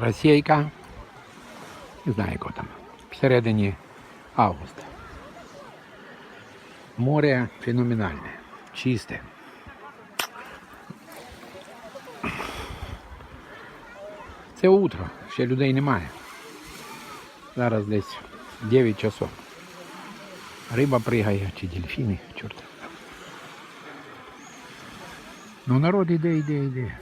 Російка. Не знаю, яко там. Всередині августа. Море феноменальне, чисте. Це утро, ще людей немає. Зараз десь 9 часов. Риба пригає чи дельфіни, чорт. Ну народ іде, іде, іде.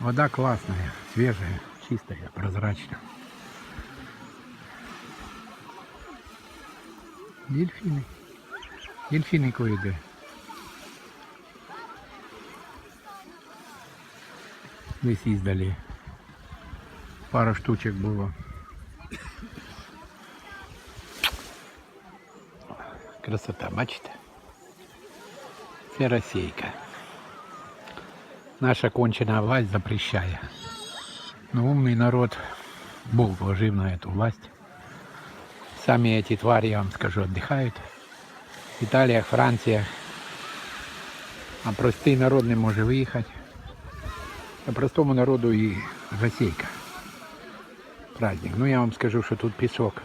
Вода классная, свежая, чистая, прозрачная. Дельфины. Дельфины кое-де. Десь іздалі. Пара штучок було. Красота, бачите? Це російка. Наша кончена власть запрещає. Но умный народ, Бог вложил на эту власть. Сами эти твари, я вам скажу, отдыхают. В Италиях, Франциях. А простий народ не може виїхати. А простому народу і Російка. Праздник. Ну я вам скажу, що тут пісок.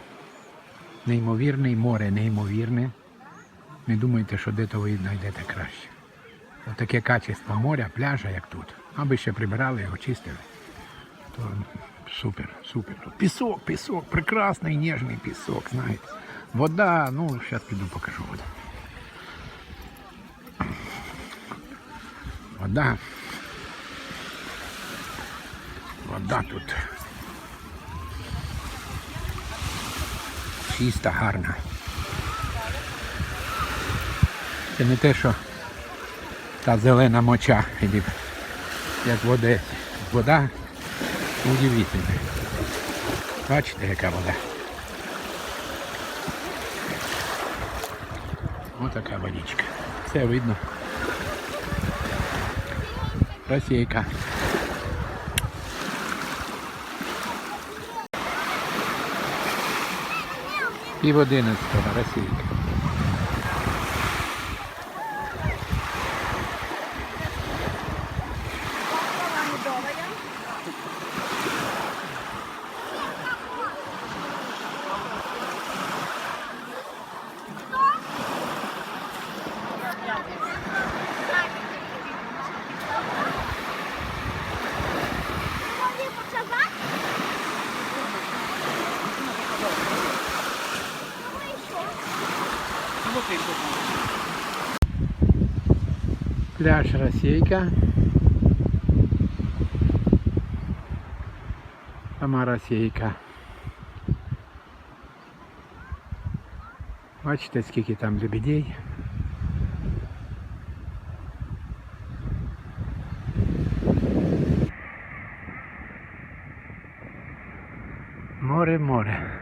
Неймовірний, море неймовірне. Не думайте, що де то ви знайдете краще. Таке качество моря, пляжа, як тут. Аби ще прибирали його, чистили. Супер, супер. Пісок, пісок, прекрасний ніжний пісок, знаєте. Вода, ну, зараз піду покажу воду. Вода. Вода тут. Чиста, гарна. Це не те, що та зелена моча, як в Одесі. Вода удивительна. Бачите, яка вода. Ось така водичка. Все видно. Російка. Пів одинадцятого Російка. Пляж Російка. Сама Російка. Бачите, скільки там лебедей. Море, море.